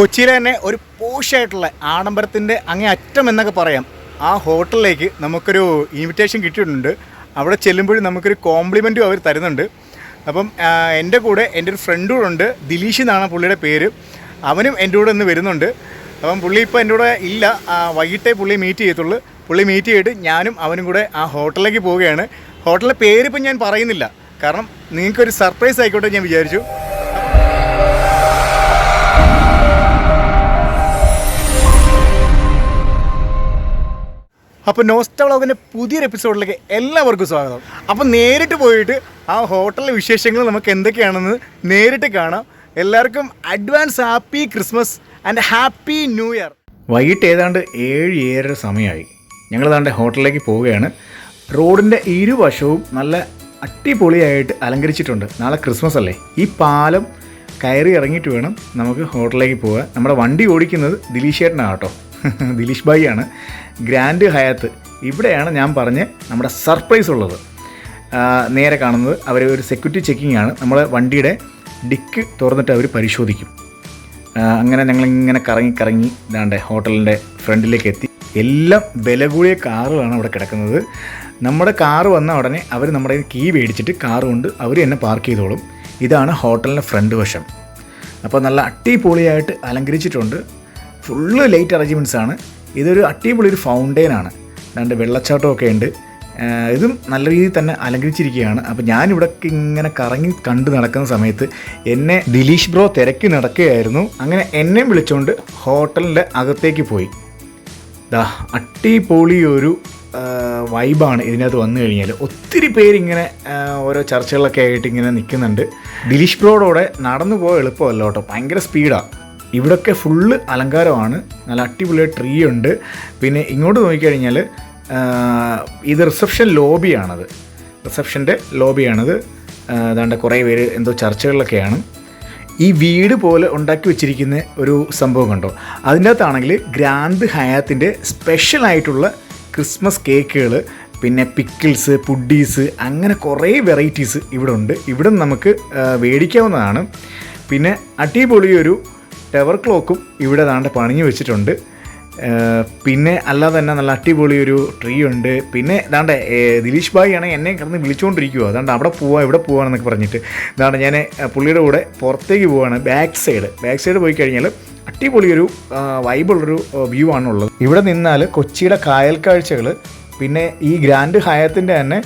കൊച്ചിയിലെ തന്നെ ഒരു പോഷായിട്ടുള്ള ആഡംബരത്തിന്റെ അങ്ങേ അറ്റം എന്നൊക്കെ പറയാം. ആ ഹോട്ടലിലേക്ക് നമുക്കൊരു ഇൻവിറ്റേഷൻ കിട്ടിയിട്ടുണ്ട്. അവിടെ ചെല്ലുമ്പോഴും നമുക്കൊരു കോംപ്ലിമെന്റും അവർ തരുന്നുണ്ട്. അപ്പം എന്റെ കൂടെ എന്റെ ഒരു ഫ്രണ്ട് കൂടെ ഉണ്ട്. ദിലീഷ് എന്നാണ് പുള്ളിയുടെ പേര്. അവനും എന്റെ കൂടെ ഇന്ന് വരുന്നുണ്ട്. അപ്പം പുള്ളി ഇപ്പോൾ എന്റെ കൂടെ ഇല്ല. വൈകിട്ടേ പുള്ളി മീറ്റ് ചെയ്യത്തുള്ളൂ. പുള്ളി മീറ്റ് ചെയ്തിട്ട് ഞാനും അവനും കൂടെ ആ ഹോട്ടലിലേക്ക് പോവുകയാണ്. ഹോട്ടലിന്റെ പേരിപ്പം ഞാൻ പറയുന്നില്ല. കാരണം നിങ്ങൾക്കൊരു സർപ്രൈസ് ആയിക്കോട്ടെ ഞാൻ വിചാരിച്ചു. അപ്പോൾ നോസ്റ്റ വ്ളോഗിന്റെ പുതിയൊരു എപ്പിസോഡിലേക്ക് എല്ലാവർക്കും സ്വാഗതം. അപ്പൊ നേരിട്ട് പോയിട്ട് ആ ഹോട്ടലിലെ വിശേഷങ്ങൾ നമുക്ക് എന്തൊക്കെയാണെന്ന് നേരിട്ട് കാണാം. എല്ലാവർക്കും advance happy Christmas and happy new year വൈകിട്ട് ഏതാണ്ട് ഏഴ് ഏഴര സമയമായി. ഞങ്ങൾ ഏതാണ്ട് ഹോട്ടലിലേക്ക് പോവുകയാണ്. റോഡിന്റെ ഇരുവശവും നല്ല അടിപൊളിയായിട്ട് അലങ്കരിച്ചിട്ടുണ്ട്. നാളെ ക്രിസ്മസ് അല്ലേ? ഈ പാലം കയറി ഇറങ്ങിയിട്ട് വേണം നമുക്ക് ഹോട്ടലിലേക്ക് പോകാൻ. നമ്മുടെ വണ്ടി ഓടിക്കുന്നത് ദിലീഷേട്ടനാണ് കേട്ടോ. ദിലീഷ് ഭായിയാണ്. Grand Hyatt. ഇവിടെയാണ് ഞാൻ പറഞ്ഞ് നമ്മുടെ സർപ്രൈസ് ഉള്ളത്. നേരെ കാണുന്നത് അവർ ഒരു സെക്യൂരിറ്റി ചെക്കിംഗ് ആണ്. നമ്മളെ വണ്ടിയുടെ ഡിക്ക് തുറന്നിട്ട് അവർ പരിശോധിക്കും. അങ്ങനെ ഞങ്ങളിങ്ങനെ കറങ്ങി കറങ്ങി ഇതാണ്ട് ഹോട്ടലിന്റെ ഫ്രണ്ടിലേക്ക് എത്തി. എല്ലാം വില കൂടിയ കാറുകളാണ് അവിടെ കിടക്കുന്നത്. നമ്മുടെ കാറ് വന്ന ഉടനെ അവർ നമ്മുടെ കീ മേടിച്ചിട്ട് കാറ് കൊണ്ട് അവർ തന്നെ പാർക്ക് ചെയ്തോളും. ഇതാണ് ഹോട്ടലിന്റെ ഫ്രണ്ട് വശം. അപ്പോൾ നല്ല അടിപൊളിയായിട്ട് അലങ്കരിച്ചിട്ടുണ്ട്. ഫുള്ള് ലൈറ്റ് അറേഞ്ച്മെന്റ്സ് ആണ്. ഇതൊരു അടിപൊളി ഒരു ഫൗണ്ടെയിനാണ് രണ്ട് വെള്ളച്ചാട്ടമൊക്കെ ഉണ്ട്. ഇതും നല്ല രീതിയിൽ തന്നെ അലങ്കരിച്ചിരിക്കുകയാണ്. അപ്പോൾ ഞാനിവിടെ ഇങ്ങനെ കറങ്ങി കണ്ടു നടക്കുന്ന സമയത്ത് എന്നെ ദിലീഷ് ബ്രോ തിരക്കി നടക്കുകയായിരുന്നു. അങ്ങനെ എന്നെ വിളിച്ചുകൊണ്ട് ഹോട്ടലിന്റെ അകത്തേക്ക് പോയി. ദാ അട്ടിപൊളി ഒരു വൈബാണ് ഇതിനകത്ത് വന്നു കഴിഞ്ഞാൽ ഒത്തിരി പേരിങ്ങനെ ഓരോ ചർച്ചകളൊക്കെ ആയിട്ട് ഇങ്ങനെ നിൽക്കുന്നുണ്ട്. ദിലീഷ് ബ്രോഡോടെ നടന്നു പോയ എളുപ്പമല്ല കേട്ടോ. ഭയങ്കര സ്പീഡാണ് ഇവിടൊക്കെ ഫുള്ള് അലങ്കാരമാണ്. നല്ല അടിപൊളി ട്രീ ഉണ്ട് പിന്നെ ഇങ്ങോട്ട് നോക്കിക്കഴിഞ്ഞാൽ ഇത് റിസപ്ഷൻ ലോബിയാണത് റിസപ്ഷന്റെ ലോബിയാണത് അതാണ്ട് കുറേ പേര് എന്തോ ചർച്ചകളിലൊക്കെയാണ്. ഈ വീട് പോലെ ഉണ്ടാക്കി വെച്ചിരിക്കുന്ന ഒരു സംഭവം കണ്ടോ? അതിന്റെ അകത്താണെങ്കിൽ ഗ്രാൻഡ് ഹയാത്തിന്റെ സ്പെഷ്യലായിട്ടുള്ള ക്രിസ്മസ് കേക്കുകൾ പിന്നെ പിക്കിൾസ് പുഡീസ് അങ്ങനെ കുറേ വെറൈറ്റീസ് ഇവിടെ ഉണ്ട്. ഇവിടെ നമുക്ക് മേടിക്കാവുന്നതാണ് പിന്നെ അടിപൊളി ഒരു ടവർ ക്ലോക്കും ഇവിടെ താണ്ട് പണിഞ്ഞു വെച്ചിട്ടുണ്ട്. പിന്നെ അല്ലാതെ തന്നെ നല്ല അടിപൊളി ഒരു ട്രീ ഉണ്ട്. പിന്നെ ദാണ്ട് ദിലീഷ് ഭായി ആണെങ്കിൽ എന്നെ കിടന്ന് വിളിച്ചുകൊണ്ടിരിക്കുവോ അതാണ്ട് അവിടെ പോവാ ഇവിടെ പോവാണെന്നൊക്കെ പറഞ്ഞിട്ട്. ദാണ്ട് ഞാൻ പുള്ളിയുടെ കൂടെ പുറത്തേക്ക് പോവാണ് ബാക്ക് സൈഡ് ബാക്ക് സൈഡ് പോയി കഴിഞ്ഞാൽ അടിപൊളി ഒരു ആ, വൈബുള്ളൊരു വ്യൂ ആണുള്ളത്. ഇവിടെ നിന്നാൽ കൊച്ചിയുടെ കായൽ കാഴ്ചകൾ പിന്നെ ഈ ഗ്രാൻഡ് ഹയത്തിന്റെ തന്നെ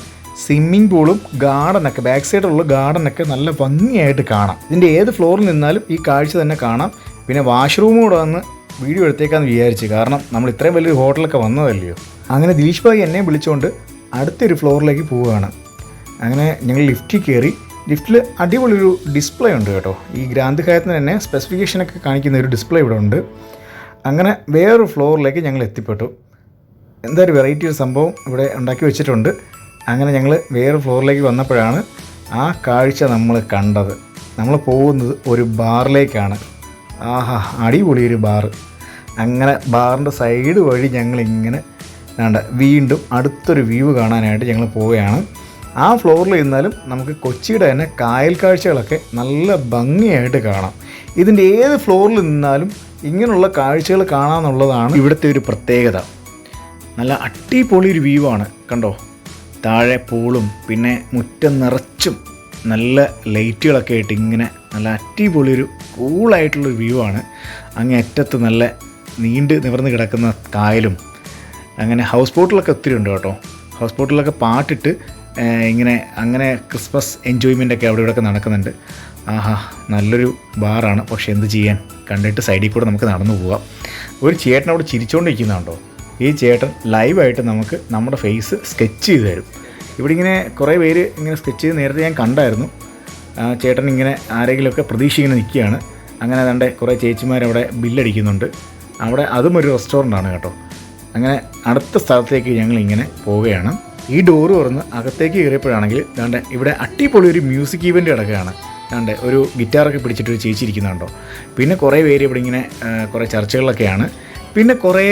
സ്വിമ്മിംഗ് പൂളും ഗാർഡനൊക്കെ ബാക്ക് സൈഡിലുള്ള ഗാർഡനൊക്കെ നല്ല ഭംഗിയായിട്ട് കാണാം. ഇതിന്റെ ഏത് ഫ്ലോറിൽ നിന്നാലും ഈ കാഴ്ച തന്നെ കാണാം. പിന്നെ വാഷ്റൂമും കൂടെ വന്ന് വീഡിയോ എടുത്തേക്കാന്ന് വിചാരിച്ചു. കാരണം നമ്മൾ ഇത്രയും വലിയൊരു ഹോട്ടലൊക്കെ വന്നതല്ലയോ? അങ്ങനെ ദിലീഷ് ഭായി എന്നെ വിളിച്ചുകൊണ്ട് അടുത്തൊരു ഫ്ലോറിലേക്ക് പോവുകയാണ്. അങ്ങനെ ഞങ്ങൾ ലിഫ്റ്റിൽ കയറി ലിഫ്റ്റിൽ അടിപൊളിയൊരു ഡിസ്പ്ലേ ഉണ്ട് കേട്ടോ. ഈ ഗ്രാൻഡ് ഹയത്തിന് തന്നെ സ്പെസിഫിക്കേഷനൊക്കെ കാണിക്കുന്ന ഒരു ഡിസ്പ്ലേ ഇവിടെ ഉണ്ട്. അങ്ങനെ വേറൊരു ഫ്ലോറിലേക്ക് ഞങ്ങൾ എത്തിപ്പെട്ടു. എന്താ ഒരു വെറൈറ്റി ഒരു സംഭവം ഇവിടെ ഉണ്ടാക്കി വെച്ചിട്ടുണ്ട്. അങ്ങനെ ഞങ്ങൾ വേറെ ഫ്ലോറിലേക്ക് വന്നപ്പോഴാണ് ആ കാഴ്ച നമ്മൾ കണ്ടത്. നമ്മൾ പോകുന്നത് ഒരു ബാറിലേക്കാണ് ആഹാ അടിപൊളി ഒരു ബാറ്. അങ്ങനെ ബാറിന്റെ സൈഡ് വഴി ഞങ്ങളിങ്ങനെ വേണ്ട വീണ്ടും അടുത്തൊരു വ്യൂ കാണാനായിട്ട് ഞങ്ങൾ പോവുകയാണ്. ആ ഫ്ലോറിൽ ഇരുന്നാലും നമുക്ക് കൊച്ചിയുടെ തന്നെ കായൽ കാഴ്ചകളൊക്കെ നല്ല ഭംഗിയായിട്ട് കാണാം. ഇതിന്റെ ഏത് ഫ്ലോറിൽ നിന്നാലും ഇങ്ങനെയുള്ള കാഴ്ചകൾ കാണാമെന്നുള്ളതാണ് ഇവിടുത്തെ ഒരു പ്രത്യേകത. നല്ല അടിപൊളി ഒരു വ്യൂ ആണ് കണ്ടോ? താഴെ പൂളും പിന്നെ മുറ്റം നിറച്ചും നല്ല ലൈറ്റുകളൊക്കെ ആയിട്ട് ഇങ്ങനെ നല്ല അടിപൊളി ഒരു കൂളായിട്ടുള്ളൊരു വ്യൂ ആണ്. അങ്ങേ അറ്റത്ത് നല്ല നീണ്ട് നിവർന്ന് കിടക്കുന്ന കായലും അങ്ങനെ ഹൗസ് ബോട്ടിലൊക്കെ ഒത്തിരി ഉണ്ട് കേട്ടോ. ഹൗസ് ബോട്ടിലൊക്കെ പാട്ടിട്ട് ഇങ്ങനെ അങ്ങനെ ക്രിസ്മസ് എൻജോയ്മെന്റ് ഒക്കെ അവിടെ ഇവിടെയൊക്കെ നടക്കുന്നുണ്ട്. ആഹാ നല്ലൊരു ബാറാണ് പക്ഷെ എന്ത് ചെയ്യാൻ? കണ്ടിട്ട് സൈഡിൽ കൂടെ നമുക്ക് നടന്നു പോകാം. ഒരു ചേട്ടൻ അവിടെ ചിരിച്ചുകൊണ്ടിരിക്കുന്നുണ്ടോ ഈ ചേട്ടൻ ലൈവായിട്ട് നമുക്ക് നമ്മുടെ ഫേസ് സ്കെച്ച് ചെയ്ത് തരും. ഇവിടെ ഇങ്ങനെ കുറേ പേര് ഇങ്ങനെ സ്കെച്ച് ചെയ്ത് നേരത്തെ ഞാൻ കണ്ടായിരുന്നു. ചേട്ടൻ ഇങ്ങനെ ആരെങ്കിലുമൊക്കെ പ്രതീക്ഷിങ്ങനെ നിൽക്കുകയാണ്. അങ്ങനെ അതുകൊണ്ട് കുറേ ചേച്ചിമാരവിടെ ബില്ലടിക്കുന്നുണ്ട്. അവിടെ അതും ഒരു റെസ്റ്റോറന്റ് ആണ് കേട്ടോ. അങ്ങനെ അടുത്ത സ്ഥലത്തേക്ക് ഞങ്ങൾ ഇങ്ങനെ പോവുകയാണ്. ഈ ഡോറ് തുറന്ന് അകത്തേക്ക് കയറിയപ്പോഴാണെങ്കിൽ ദാണ്ട് ഇവിടെ അടിപൊളി ഒരു മ്യൂസിക് ഈവന്റ് കിടക്കുകയാണ്. ദാണ്ട് ഒരു ഗിറ്റാറൊക്കെ പിടിച്ചിട്ട് ഒരു ചേച്ചി ഇരിക്കുന്നുണ്ടോ. പിന്നെ കുറേ പേര് ഇവിടെ ഇങ്ങനെ കുറേ ചർച്ചകളൊക്കെയാണ് പിന്നെ കുറേ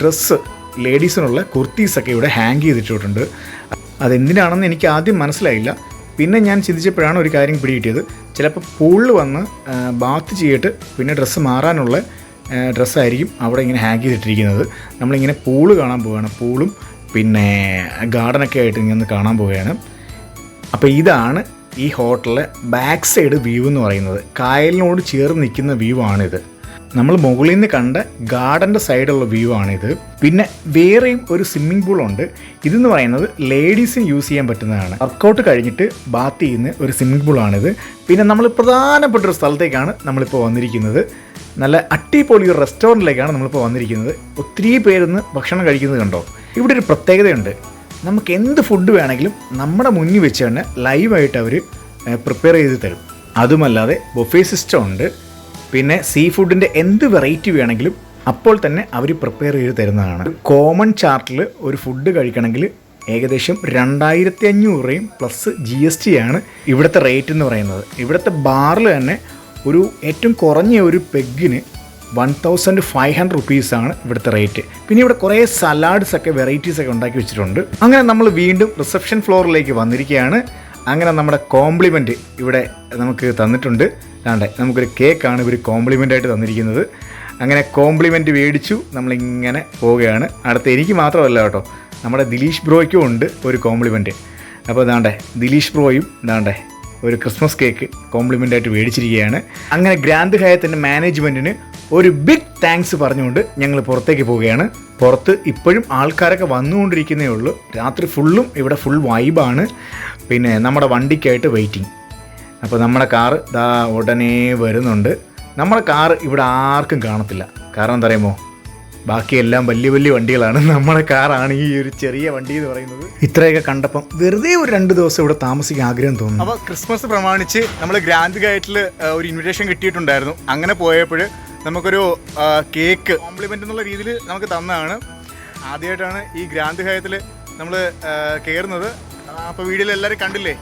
ഡ്രസ്സ് ലേഡീസിനുള്ള കുർത്തീസൊക്കെ ഇവിടെ ഹാങ് ചെയ്തിട്ടുണ്ട് അതെന്തിനാണെന്ന് എനിക്ക് ആദ്യം മനസ്സിലായില്ല. പിന്നെ ഞാൻ ചിന്തിച്ചപ്പോഴാണ് ഒരു കാര്യം പിടികിട്ടിയത്. ചിലപ്പോൾ പൂളിൽ വന്ന് ബാത്ത് ചെയ്തിട്ട് പിന്നെ ഡ്രസ്സ് മാറാനുള്ള ഡ്രസ്സായിരിക്കും അവിടെ ഇങ്ങനെ ഹാങ് ചെയ്തിട്ടിരിക്കുന്നത്. നമ്മളിങ്ങനെ പൂൾ കാണാൻ പോവുകയാണ്. പൂളും പിന്നെ ഗാർഡനൊക്കെ ആയിട്ട് ഇങ്ങനെ കാണാൻ പോവുകയാണ്. അപ്പോൾ ഇതാണ് ഈ ഹോട്ടലിലെ ബാക്ക് സൈഡ് വ്യൂ എന്ന് പറയുന്നത്. കായലിനോട് ചേർന്ന് നിൽക്കുന്ന വ്യൂ ആണിത്. നമ്മൾ മുകളിൽ നിന്ന് കണ്ട ഗാർഡന്റെ സൈഡുള്ള വ്യൂ ആണിത്. പിന്നെ വേറെയും ഒരു സ്വിമ്മിംഗ് പൂൾ ഉണ്ട്. ഇതെന്ന് പറയുന്നത് ലേഡീസിന് യൂസ് ചെയ്യാൻ പറ്റുന്നതാണ്. വർക്കൗട്ട് കഴിഞ്ഞിട്ട് ബാത്ത് ചെയ്യുന്ന ഒരു സ്വിമ്മിംഗ് പൂളാണിത് പിന്നെ നമ്മൾ പ്രധാനപ്പെട്ട ഒരു സ്ഥലത്തേക്കാണ് നമ്മളിപ്പോൾ വന്നിരിക്കുന്നത്. നല്ല അട്ടിപ്പൊളി ഒരു റെസ്റ്റോറന്റിലേക്കാണ് നമ്മളിപ്പോൾ വന്നിരിക്കുന്നത്. ഒത്തിരി പേരുന്ന് ഭക്ഷണം കഴിക്കുന്നത് കണ്ടോ? ഇവിടെ ഒരു പ്രത്യേകതയുണ്ട്. നമുക്ക് എന്ത് ഫുഡ് വേണമെങ്കിലും നമ്മുടെ മുന്നിൽ വെച്ച് തന്നെ ലൈവായിട്ട് അവർ പ്രിപ്പയർ ചെയ്ത് തരും. അതുമല്ലാതെ ബൊഫേ സിസ്റ്റം ഉണ്ട്. പിന്നെ സീ ഫുഡിന്റെ എന്ത് വെറൈറ്റി വേണമെങ്കിലും അപ്പോൾ തന്നെ അവർ പ്രിപ്പയർ ചെയ്ത് തരുന്നതാണ്. കോമൺ ചാർട്ടിൽ ഒരു ഫുഡ് കഴിക്കണമെങ്കിൽ ഏകദേശം രണ്ടായിരത്തി അഞ്ഞൂറ് രൂപയും പ്ലസ് ജി എസ് ടി ആണ് ഇവിടുത്തെ റേറ്റ് എന്ന് പറയുന്നത്. ഇവിടുത്തെ ബാറിൽ തന്നെ ഒരു ഏറ്റവും കുറഞ്ഞ ഒരു പെഗിന് വൺ തൗസൻഡ് ഫൈവ് ഹൺഡ്രഡ് റുപ്പീസാണ് ഇവിടുത്തെ റേറ്റ് പിന്നെ ഇവിടെ കുറേ സലാഡ്സ് ഒക്കെ വെറൈറ്റീസ് ഒക്കെ ഉണ്ടാക്കി വെച്ചിട്ടുണ്ട്. അങ്ങനെ നമ്മൾ വീണ്ടും റിസപ്ഷൻ ഫ്ലോറിലേക്ക് വന്നിരിക്കുകയാണ്. അങ്ങനെ നമ്മുടെ കോംപ്ലിമെന്റ് ഇവിടെ നമുക്ക് തന്നിട്ടുണ്ട്. അതാണ്ട് നമുക്കൊരു കേക്കാണ് ഇവർ കോംപ്ലിമെന്റ് ആയിട്ട് തന്നിരിക്കുന്നത്. അങ്ങനെ കോംപ്ലിമെന്റ് മേടിച്ചു നമ്മളിങ്ങനെ പോവുകയാണ്. അടുത്ത എനിക്ക് മാത്രമല്ല കേട്ടോ നമ്മുടെ ദിലീഷ് ബ്രോയ്ക്കും ഉണ്ട് ഒരു കോംപ്ലിമെന്റ് അപ്പോൾ ഇതാണ്ടേ ദിലീഷ് ബ്രോയും ഇതാണ്ടേ ഒരു ക്രിസ്മസ് കേക്ക് കോംപ്ലിമെന്റ് ആയിട്ട് മേടിച്ചിരിക്കുകയാണ്. അങ്ങനെ ഗ്രാൻഡ് ഹയത്തിന്റെ മാനേജ്മെന്റിന് ഒരു ബിഗ് താങ്ക്സ് പറഞ്ഞുകൊണ്ട് ഞങ്ങൾ പുറത്തേക്ക് പോവുകയാണ്. പുറത്ത് ഇപ്പോഴും ആൾക്കാരൊക്കെ വന്നുകൊണ്ടിരിക്കുന്നേ ഉള്ളൂ. രാത്രി ഫുള്ളും ഇവിടെ ഫുൾ വൈബാണ് പിന്നെ നമ്മുടെ വണ്ടിക്കായിട്ട് വെയിറ്റിംഗ് അപ്പോൾ നമ്മുടെ കാറ് ദാ ഉടനെ വരുന്നുണ്ട്. നമ്മുടെ കാറ് ഇവിടെ ആർക്കും കാണത്തില്ല. കാരണം എന്താ പറയുമോ ബാക്കിയെല്ലാം വലിയ വലിയ വണ്ടികളാണ്. നമ്മുടെ കാറാണ് ഈ ഒരു ചെറിയ വണ്ടി എന്ന് പറയുന്നത്. ഇത്രയൊക്കെ കണ്ടപ്പം വെറുതെ ഒരു രണ്ട് ദിവസം ഇവിടെ താമസിക്കാൻ ആഗ്രഹം തോന്നുന്നു. അപ്പോൾ ക്രിസ്മസ് പ്രമാണിച്ച് നമ്മൾ ഗ്രാൻഡ് ഗൈറ്റിൽ ഒരു ഇൻവിറ്റേഷൻ കിട്ടിയിട്ടുണ്ടായിരുന്നു. അങ്ങനെ പോയപ്പോൾ നമുക്കൊരു കേക്ക് കോംപ്ലിമെന്റ് എന്നുള്ള രീതിയിൽ നമുക്ക് തന്നതാണ്. ആദ്യമായിട്ടാണ് ഈ ഗ്രാൻഡ് ഹയത്തിൽ നമ്മൾ കയറുന്നത് അപ്പോൾ വീഡിയോയിൽ എല്ലാവരും കണ്ടില്ലേ?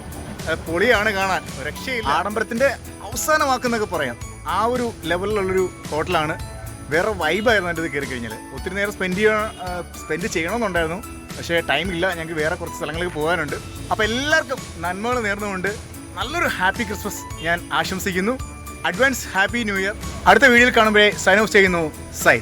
പൊളിയാണ് കാണാൻ. രക്ഷയില്ല. ആഡംബരത്തിന്റെ അവസാനമാക്കുന്നൊക്കെ പറയാം. ആ ഒരു ലെവലിലുള്ളൊരു ഹോട്ടലാണ്. വേറെ വൈബായിരുന്നു എന്റെ ഇത് കയറി കഴിഞ്ഞാൽ ഒത്തിരി നേരം സ്പെൻഡ് ചെയ്യാൻ സ്പെൻഡ് ചെയ്യണമെന്നുണ്ടായിരുന്നു. പക്ഷേ ടൈം ഇല്ല. ഞങ്ങൾക്ക് വേറെ കുറച്ച് സ്ഥലങ്ങളിലേക്ക് പോകാനുണ്ട്. അപ്പോൾ എല്ലാവർക്കും നന്മകൾ നേർന്നുകൊണ്ട് നല്ലൊരു ഹാപ്പി ക്രിസ്മസ് ഞാൻ ആശംസിക്കുന്നു. അഡ്വാൻസ് ഹാപ്പി ന്യൂ ഇയർ അടുത്ത വീഡിയോയിൽ കാണുമ്പോഴേ സൈൻ ഓഫ് ചെയ്യുന്നു. സൈ